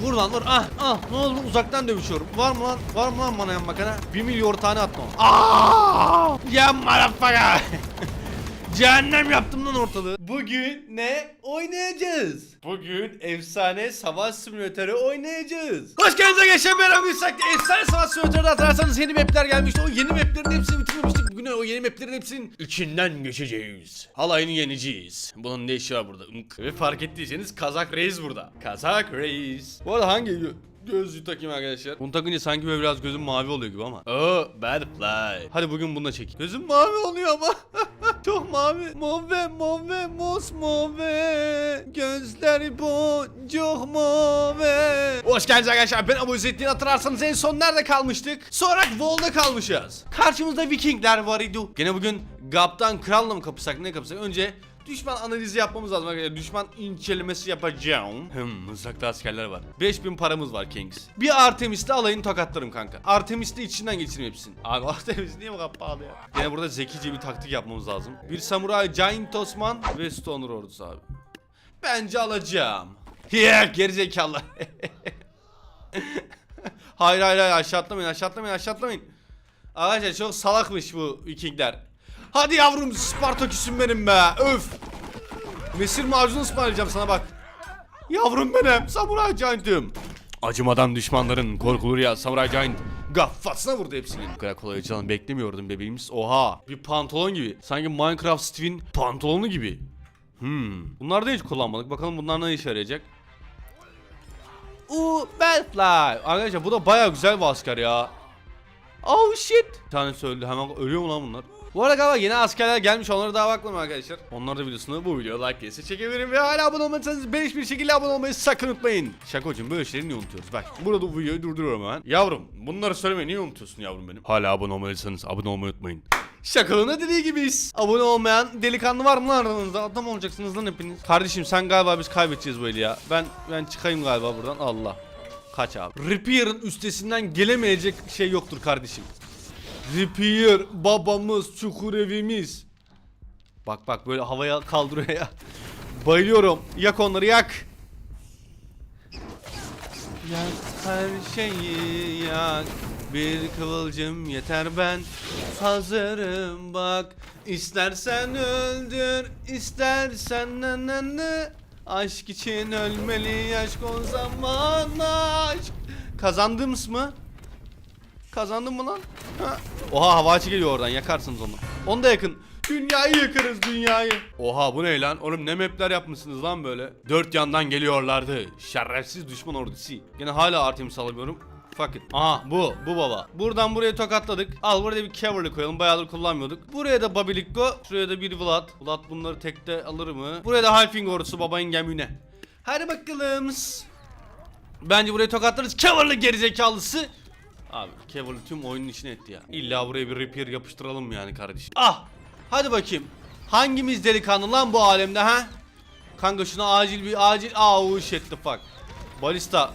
Vur lan vur. Ah ah ne oldu uzaktan dövüşüyorum. Var mı lan? Var mı lan bana yan bakana? Bir milyon tane atma. Aaaa! Ya motherfucker! Cehennem yaptım lan ortalığı. Bugün ne oynayacağız? Bugün efsane savaş simülatörü oynayacağız. Hoş geldiniz arkadaşlar ben Amir Sakti. Efsane savaş simülatörü hatırlarsanız yeni mapler gelmişti. O yeni maplerin hepsini bitirmemiştik. Bugün o yeni maplerin hepsinin içinden geçeceğiz. Halayını yeneceğiz. Bunun ne işi var burada? Unk. Ve fark ettiyseniz Kazak Reis burada. Kazak Reis. Bu arada hangi gö- gözlüğü takayım arkadaşlar? Bunu takınca sanki böyle biraz gözüm mavi oluyor gibi ama. Oh, bad fly. Hadi bugün bununla çek. Gözüm mavi oluyor ama. Çok mavi. Move, move, mos move. Gözleri boncuk move. Hoş geldiniz arkadaşlar. Ben Abu İzzettin hatırlarsanız en son nerede kalmıştık? Sonra Vol'da kalmışız. Karşımızda Vikingler var idi. Gene bugün Gap'tan kralla mı kapışsak ne kapışsak? Önce Düşman analizi yapmamız lazım arkadaşlar. Düşman incelemesi yapacağım. Hım uzakta askerler var. 5000 paramız var Kings. Bir Artemis'te alayını tokatlarım kanka. Artemis'te içinden geçireyim hepsini. Abi Artemis niye bu kadar pahalı ya? Yine burada zekice bir taktik yapmamız lazım. Bir samuray, Giant Osman ve Stoner ordusu abi. Bence alacağım. Yeah gerizekalı. hayır hayır hayır aşağı atlamayın aşağı atlamayın aşağı atlamayın. Arkadaşlar çok salakmış bu Vikingler. Hadi yavrum Spartaküs'üm benim be öf. Mesir macunu ısmarlayacağım sana bak. Yavrum benim Samuray Giant'ım. Acımadan düşmanların korkulur ya Samuray Giant. Gaffasına vurdu hepsini. Bu kadar kolay açılan beklemiyordum bebeğimiz. Oha bir pantolon gibi. Sanki Minecraft Steve'in pantolonu gibi. Hmm. Bunları da hiç kullanmadık. Bakalım bunlar ne işe yarayacak. Uuu Bellfly. Arkadaşlar bu da baya güzel bir asker ya. Oh shit. Bir tane söyledi hemen ölüyor mu lan bunlar? Bu arada galiba yeni askerler gelmiş onlara daha bakmadım arkadaşlar. Onlar da videosunu bu video like gelirse çekebilirim ve hala abone olmadıysanız beleş bir şekilde abone olmayı sakın unutmayın. Şaka hocam böyle şeyleri niye unutuyoruz? Bak burada bu videoyu durduruyorum hemen. Yavrum bunları söylemeyi niye unutuyorsun yavrum benim? Hala abone olmadıysanız abone olmayı unutmayın. Şakalığına dediği gibiyiz. Abone olmayan delikanlı var mı lan aranızda? Adam olacaksınız lan hepiniz. Kardeşim sen galiba biz kaybedeceğiz bu eli ya. Ben ben çıkayım galiba buradan. Allah. Kaç abi. Repair'ın üstesinden gelemeyecek şey yoktur kardeşim. Repair babamız çukur evimiz. Bak bak böyle havaya kaldırıyor ya. Bayılıyorum. Yak onları yak. Yak her şeyi yak. Bir kıvılcım yeter ben hazırım bak. İstersen öldür, istersen ne ne ne. Aşk için ölmeli aşk o zaman aşk. Kazandınız mı? Kazandın mı lan? Ha. Oha havacı geliyor oradan yakarsınız onu. Onu da yakın. Dünyayı yakarız dünyayı. Oha bu ne lan? Oğlum ne mapler yapmışsınız lan böyle? Dört yandan geliyorlardı. Şerefsiz düşman ordusu. Yine hala Artemis alamıyorum. Fuck it. Aha bu bu baba. Buradan buraya tokatladık. Al buraya bir Cavalry koyalım. Bayağıdır kullanmıyorduk. Buraya da Babilikko. Şuraya da bir Vlad. Vlad bunları tekte alır mı? Buraya da Halfing ordusu baba ingemüne. Hadi bakalım. Bence burayı tokatlarız. Cavalry gerizekalısı. Abi Cavalry tüm oyunun içine etti ya. İlla buraya bir repair yapıştıralım yani kardeşim. Ah! Hadi bakayım. Hangimiz delikanlı lan bu alemde ha? Kanka şuna acil bir acil. Aa oh shit the fuck. Balista.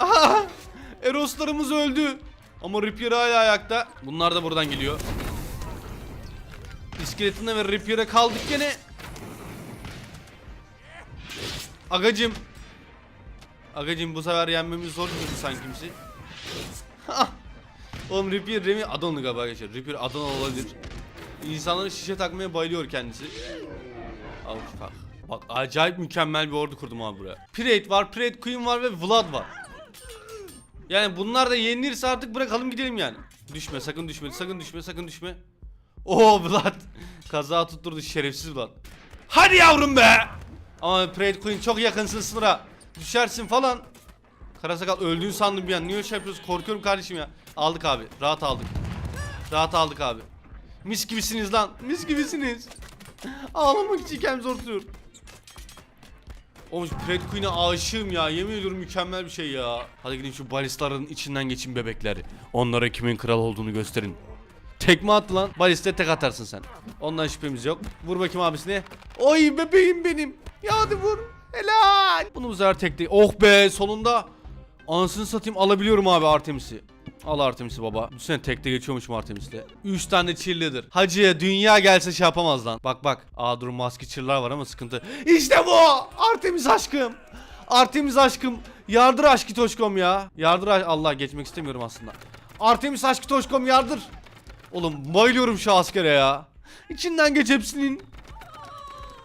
Aha! Eroslarımız öldü. Ama Reaper hala ayakta. Bunlar da buradan geliyor. İskeletine ve Reaper'e kaldık gene. Agacım. Agacım bu sefer yenmemiz zor gibi sanki bizi. Ah! Oğlum Reaper Remi Adanalı galiba arkadaşlar. Reaper Adanalı olabilir. İnsanların şişe takmaya bayılıyor kendisi. Al bak. Bak acayip mükemmel bir ordu kurdum abi buraya. Pirate var, Pirate Queen var ve Vlad var. Yani bunlar da yenilirse artık bırakalım gidelim yani. Düşme sakın düşme sakın düşme sakın düşme. Oo Vlad. Kaza tutturdu şerefsiz Vlad. Hadi yavrum be. Ama Pirate Queen çok yakınsın sınıra. Düşersin falan. Karasakal öldüğünü sandım bir an. Niye şey yapıyorsun? Korkuyorum kardeşim ya. Aldık abi. Rahat aldık. Rahat aldık abi. Mis gibisiniz lan. Mis gibisiniz. Ağlamak için kendimi zor tutuyorum. Oğlum Pred Queen'e aşığım ya. Yemin ediyorum mükemmel bir şey ya. Hadi gidin şu balistaların içinden geçin bebekler. Onlara kimin kral olduğunu gösterin. Tekme attı lan. Baliste tek atarsın sen. Ondan şüphemiz yok. Vur bakayım abisine. Oy bebeğim benim. Ya hadi vur. Helal. Bunu bu sefer tekte. Oh be sonunda. Anasını satayım alabiliyorum abi Artemis'i. Al Artemis'i baba. Bu sene tekte geçiyormuşum Artemis'te. 3 tane cheerleader. Hacı dünya gelse şey yapamaz lan. Bak bak. Aa dur maske cheer'lar var ama sıkıntı. İşte bu. Artemis aşkım. Artemis aşkım. Yardır aşkı toşkom ya. Yardır Allah geçmek istemiyorum aslında. Artemis aşkı toşkom yardır. Oğlum bayılıyorum şu askere ya. İçinden geç hepsinin.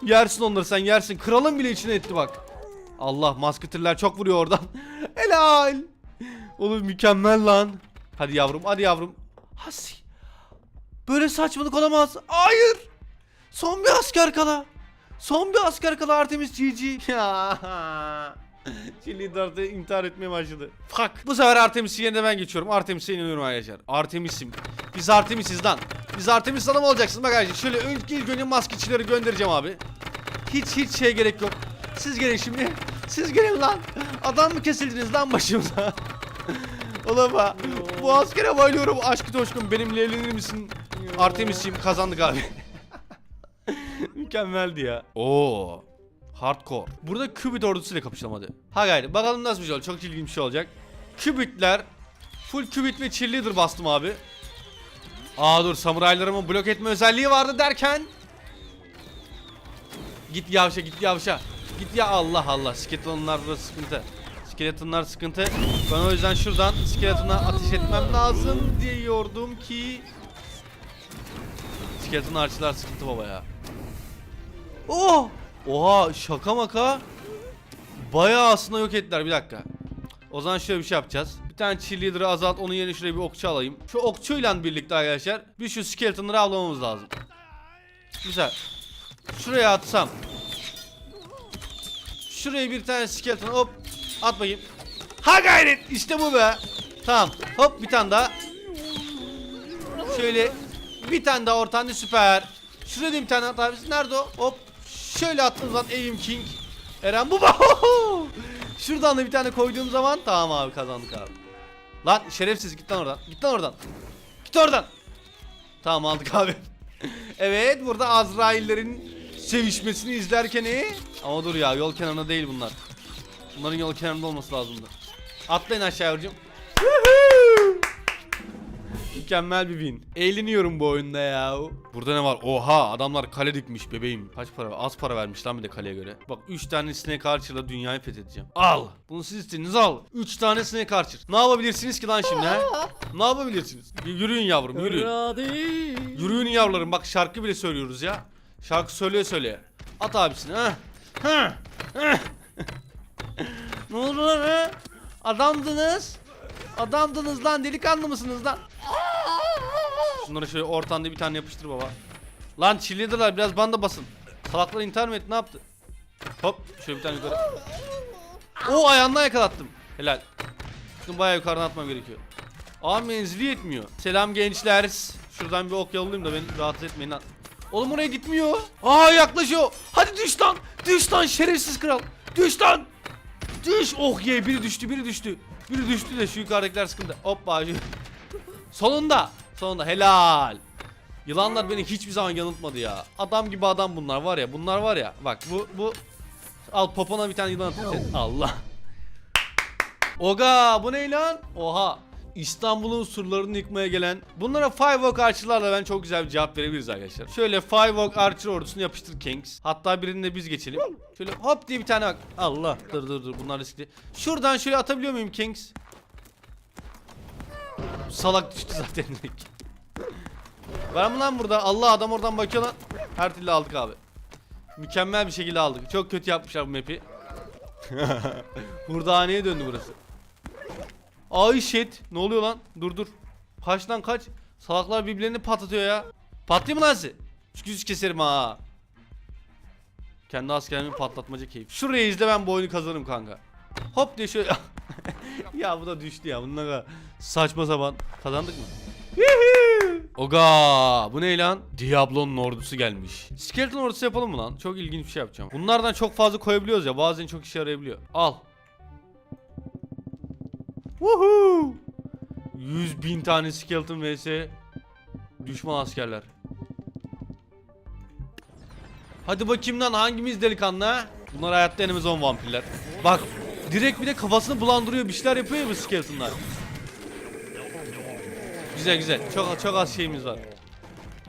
Yersin onları sen yersin. Kralın bile içine etti bak. Allah masketiller çok vuruyor oradan. Helal. Oğlum mükemmel lan. Hadi yavrum hadi yavrum. Hasi. Böyle saçmalık olamaz. Hayır. Son bir asker kala. Son bir asker kala Artemis GG. Chili Dart'ı intihar etmeye başladı. Fuck. Bu sefer Artemis'in yerine ben geçiyorum. Artemis'e inanıyorum arkadaşlar. Artemis'im. Biz Artemis'iz lan. Biz Artemis adamı olacaksın. Bak arkadaşlar şöyle ilk, ilk önce maskecileri göndereceğim abi. Hiç hiç şey gerek yok. Siz gelin şimdi. Siz gelin lan. Adam mı kesildiniz lan başımıza? Be. Bu askere bayılıyorum. Aşkı toşkun benimle evlenir misin? Artemis'im kazandık abi. Mükemmeldi ya. Oo. Hardcore. Burada Kübit ordusuyla kapışalım hadi. Ha gayri. Bakalım nasıl bir şey olacak. Çok ilginç bir şey olacak. Kübitler. Full Kübit ve cheerleader bastım abi. Aa dur samuraylarımın blok etme özelliği vardı derken. Git yavşa git yavşa. Git ya Allah Allah. Skeletonlar burada sıkıntı. Skeletonlar sıkıntı. Ben o yüzden şuradan skeletona ateş etmem lazım diyordum ki. Skeleton arçılar sıkıntı baba ya. Oh! Oha şaka maka. Bayağı aslında yok ettiler bir dakika. O zaman şöyle bir şey yapacağız. Bir tane cheerleader'ı azalt onun yerine şuraya bir okçu alayım. Şu okçuyla birlikte arkadaşlar bir şu skeletonları avlamamız lazım. Güzel. Şuraya atsam. Şuraya bir tane skeleton hop at bakayım. Ha gayret işte bu be. Tamam hop bir tane daha. Şöyle bir tane daha ortanda süper. Şurada da bir tane daha. Nerede o? Hop. Şöyle attığım zaman Aim King. Eren bu. Şuradan da bir tane koyduğum zaman tamam abi kazandık abi. Lan şerefsiz git lan oradan. Git lan oradan. Git oradan. Tamam aldık abi. evet burada Azrail'lerin sevişmesini izlerken iyi. Ama dur ya yol kenarında değil bunlar. Bunların yol kenarında olması lazımdı. Atlayın aşağı yavrucuğum. Mükemmel bir win. Eğleniyorum bu oyunda ya. Burada ne var? Oha adamlar kale dikmiş bebeğim. Kaç para? Az para vermiş lan bir de kaleye göre. Bak 3 tane snake archer'la dünyayı fethedeceğim. Al. Bunu siz istediniz al. 3 tane snake archer. Ne yapabilirsiniz ki lan şimdi he? Ne yapabilirsiniz? Y- Yürüyün yavrum yürüyün. Yürüyün yavrularım bak şarkı bile söylüyoruz ya. Şarkı söyleye söyleye. At abisini ha. Ha. Ne oldu lan ha? Adamdınız. Adamdınız lan delikanlı mısınız lan? Şunları şöyle ortanda bir tane yapıştır baba. Lan cheerleader'lar biraz banda basın. Salaklar intihar mı etti ne yaptı? Hop şöyle bir tane yukarı. O ayağından yakalattım. Helal. Şimdi bayağı yukarıdan atmam gerekiyor. Aa menzili yetmiyor. Selam gençler. Şuradan bir ok yollayayım da beni rahatsız etmeyin lan. Oğlum oraya gitmiyor. Aa yaklaşıyor. Hadi düş lan. Düş lan şerefsiz kral. Düş lan. Düş. Oh ye biri düştü biri düştü. Biri düştü de şu yukarıdakiler sıkıntı. Hoppa. Sonunda. Sonunda helal. Yılanlar beni hiçbir zaman yanıltmadı ya. Adam gibi adam bunlar var ya. Bunlar var ya. Bak bu bu al popona bir tane yılan. Allah. Oga bu ne lan? Oha. İstanbul'un surlarını yıkmaya gelen bunlara Five Archer'larla ben çok güzel bir cevap verebiliriz arkadaşlar. Şöyle Five Archer ordusunu yapıştır Kings. Hatta birini de biz geçelim. Şöyle hop diye bir tane bak. Allah dur dur dur bunlar riskli. Şuradan şöyle atabiliyor muyum Kings? Salak düştü zaten. Var mı lan burada? Allah adam oradan bakıyor lan. Her türlü aldık abi. Mükemmel bir şekilde aldık. Çok kötü yapmışlar bu map'i. Hurdaneye döndü burası. Ay shit. Ne oluyor lan? Dur dur. Kaç lan kaç. Salaklar birbirlerini patlatıyor ya. Patlayayım mı lan sizi? Çünkü keserim ha. Kendi askerimi patlatmaca keyif. Şuraya izle ben bu oyunu kazanırım kanka. Hop diye şöyle. ya bu da düştü ya. Kadar saçma sapan. Kazandık mı? Oga bu ne lan? Diablo'nun ordusu gelmiş. Skeleton ordusu yapalım mı lan? Çok ilginç bir şey yapacağım. Bunlardan çok fazla koyabiliyoruz ya. Bazen çok işe yarayabiliyor. Al. Woohoo! 100 bin tane skeleton vs düşman askerler. Hadi bakayım lan hangimiz delikanlı ha? Bunlar hayatta en on vampirler. Bak direkt bir de kafasını bulandırıyor bir şeyler yapıyor ya bu skeletonlar. Güzel güzel. Çok çok az şeyimiz var.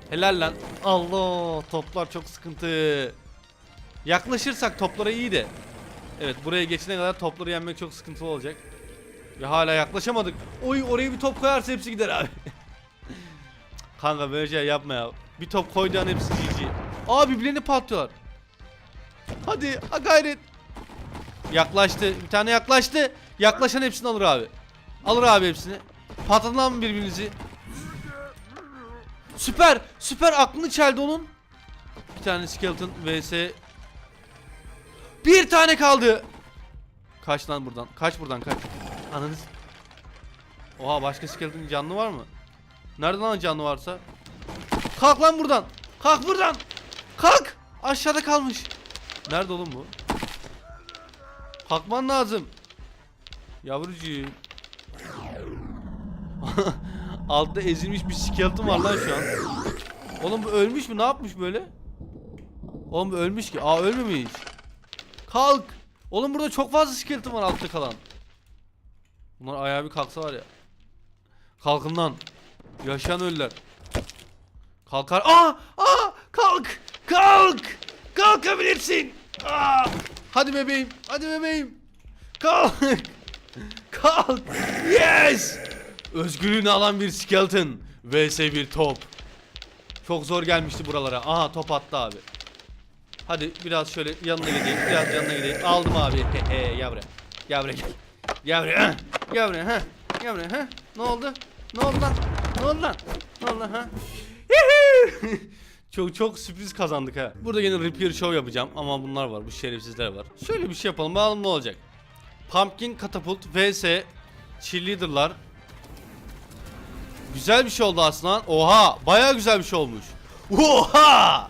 Helal lan. Allah toplar çok sıkıntı. Yaklaşırsak toplara iyi de. Evet buraya geçene kadar topları yenmek çok sıkıntılı olacak. Ve hala yaklaşamadık. Oy oraya bir top koyarsa hepsi gider abi. Kanka böyle şey yapma ya. Bir top koyduğun hepsi GG. Aa birbirlerini patlıyorlar. Hadi ha gayret. Yaklaştı. Bir tane yaklaştı. Yaklaşan hepsini alır abi. Alır abi hepsini. Patlatın lan birbirinizi. Süper. Süper aklını çeldi onun. Bir tane skeleton vs. Bir tane kaldı. Kaç lan buradan. Kaç buradan kaç. Ananız. Oha başka skeleton canlı var mı? Nerede lan canlı varsa? Kalk lan buradan. Kalk buradan. Kalk. Aşağıda kalmış. Nerede oğlum bu? Kalkman lazım. Yavrucuğum. Altta ezilmiş bir skeleton var lan şu an. Oğlum bu ölmüş mü? Ne yapmış böyle? Oğlum ölmüş ki. Aa ölmemiş. Kalk. Oğlum burada çok fazla skeleton var altta kalan. Bunlar ayağa bir kalksa var ya. Kalkın lan. Yaşayan ölüler. Kalkar. Aa! Aa! Kalk! Kalk! Kalkabilirsin. Aa! Hadi bebeğim. Hadi bebeğim. Kalk. Kalk. Yes! Özgürlüğünü alan bir skeleton vs bir top. Çok zor gelmişti buralara. Aha top attı abi. Hadi biraz şöyle yanına gideyim. Biraz yanına gideyim. Aldım abi. He he gel buraya. Gel buraya. Ha. Gel buraya. Ha. Ne oldu? Ne oldu lan? Ne oldu lan? Ne oldu lan? Ha? Çok çok sürpriz kazandık ha. Burada yine repair show yapacağım ama bunlar var. Bu şerefsizler var. Şöyle bir şey yapalım. Bakalım ne olacak. Pumpkin Catapult vs Cheerleader'lar. Güzel bir şey oldu aslında. lan. Oha! Bayağı güzel bir şey olmuş. Oha!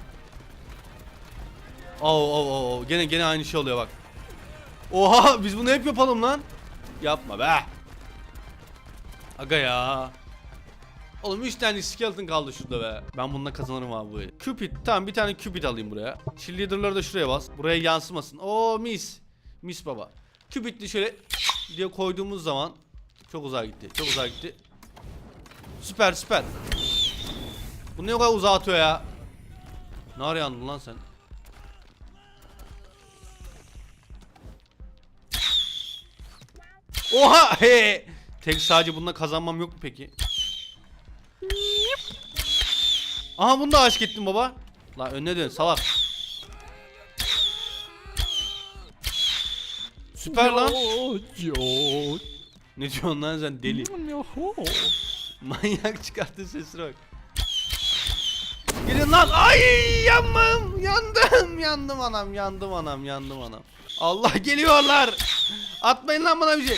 Oo oo oo gene gene aynı şey oluyor bak. Oha biz bunu hep yapalım lan. Yapma be. Aga ya. Oğlum 3 tane skeleton kaldı şurada be. Ben bununla kazanırım abi bu eli. Cupid tamam bir tane Cupid alayım buraya. Cheerleader'ları da şuraya bas. Buraya yansımasın. Oo mis. Mis baba. Cupid'li şöyle diye koyduğumuz zaman çok uzağa gitti. Çok uzağa gitti. Süper süper. Bu ne kadar uzağa atıyor ya. Ne ara yandın lan sen? Oha he. Tek sadece bununla kazanmam yok mu peki? Aha bunu da aşık ettim baba. Lan önüne dön salak. Süper lan. Ne diyorsun lan sen deli? Manyak çıkarttı sesine bak. Gelin lan. Ay yanmam. Yandım. Yandım anam. Yandım anam. Yandım anam. Allah geliyorlar. Atmayın lan bana bir şey.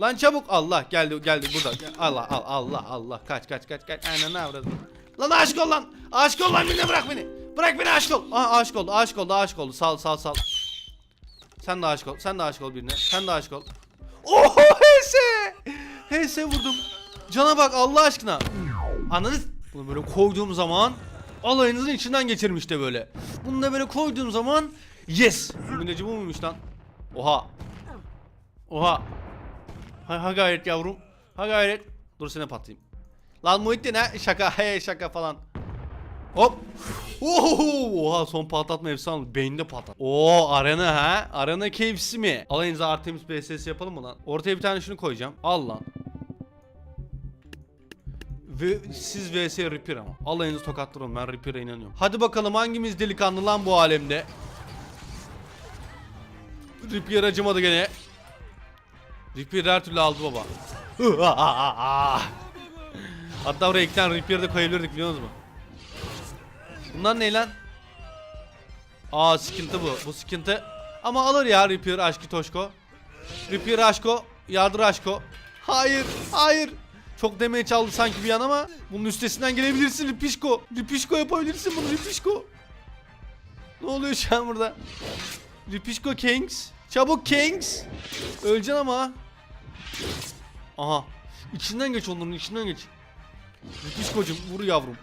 Lan çabuk. Allah geldi geldi burada. Allah al Allah Allah. Kaç kaç kaç kaç. Aynen ne avradın. Lan aşk ol lan. Aşk ol lan beni bırak beni. Bırak beni aşk ol. Aha aşk oldu. Aşk oldu. Aşk oldu. Sal sal sal. Sen de aşık ol. Sen de aşık ol birine. Sen de aşık ol. Oho HS. HS vurdum. Cana bak Allah aşkına. Anladınız? Bunu böyle koyduğum zaman alayınızın içinden geçerim işte böyle. Bunu da böyle koyduğum zaman yes. Milleci bu muymuş lan? Oha. Oha. Ha, ha gayret yavrum. Ha gayret. Dur seni patlayayım. Lan Muhittin ha şaka he şaka falan. Hop. Oho! Oha son patlatma efsane. Beyinde patlat. Oo arena ha? Arena KFC mi? Alayınıza Artemis BSS yapalım mı lan? Ortaya bir tane şunu koyacağım. Al lan. Ve siz vs Reaper ama. Alayınızı tokatlarım ben Reaper'e inanıyorum. Hadi bakalım hangimiz delikanlı lan bu alemde? Reaper acımadı gene. Reaper her türlü aldı baba. Hatta oraya iki tane Reaper de koyabilirdik biliyor musunuz? Bunlar ne lan? Aa sıkıntı bu. Bu sıkıntı. Ama alır ya Reaper aşkı Toşko. Reaper aşko. Yardır aşko. Hayır. Hayır. Çok demeye çaldı sanki bir an ama bunun üstesinden gelebilirsin Ripişko. Ripişko yapabilirsin bunu Ripişko. Ne oluyor şu an burada? Ripişko Kings. Çabuk Kings. Öleceksin ama. Aha. İçinden geç onların içinden geç. Ripişko'cum vur yavrum.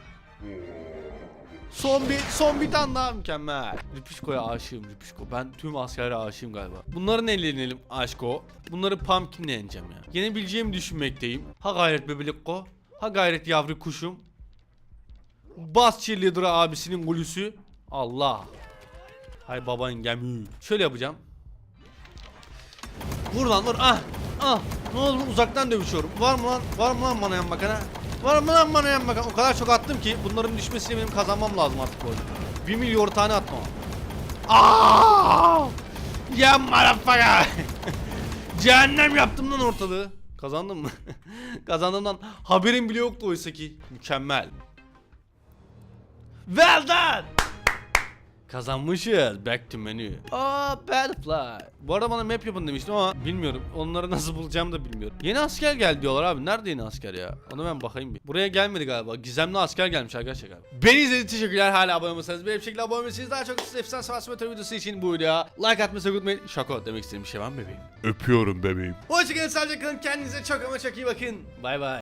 Son bir son bir tane daha mükemmel. Ripişko'ya aşığım Ripişko. Ben tüm askerlere aşığım galiba. Bunları neyle yenelim aşko? Bunları pumpkinle yeneceğim ya. Yenebileceğimi düşünmekteyim. Ha gayret bebelikko. Ha gayret yavru kuşum. Bas cheerleader abisinin golüsü. Allah. Hay baban gemi. Şöyle yapacağım. Vur lan vur. Ah. Ah. Ne oldu uzaktan dövüşüyorum. Var mı lan? Var mı lan bana yan bakana? Var mı lan bana yan bakana? O kadar çok attım ki bunların düşmesini benim kazanmam lazım artık bu oyunu. 1 milyon tane attım ama. Aaaa! Ya motherfucker! Cehennem yaptım lan ortalığı. Kazandım mı? Kazandığımdan haberim bile yoktu oysa ki. Mükemmel. Well done! Kazanmışız. Back to menu. Aa Battlefly. Bu arada bana map yapın demiştim ama bilmiyorum. Onları nasıl bulacağımı da bilmiyorum. Yeni asker geldi diyorlar abi. Nerede yeni asker ya? Onu ben bakayım bir. Buraya gelmedi galiba. Gizemli asker gelmiş arkadaşlar galiba. Beni izlediğiniz için teşekkürler. Hala abone olmasanız bir şekilde abone olmalısınız. Daha çok efsane savaş metro videosu için bu videoya like atmayı unutmayın. Şaka demek istediğim bir şey var mı bebeğim? Öpüyorum bebeğim. Hoşçakalın. Sadece kalın. Kendinize çok ama çok iyi bakın. Bay bay.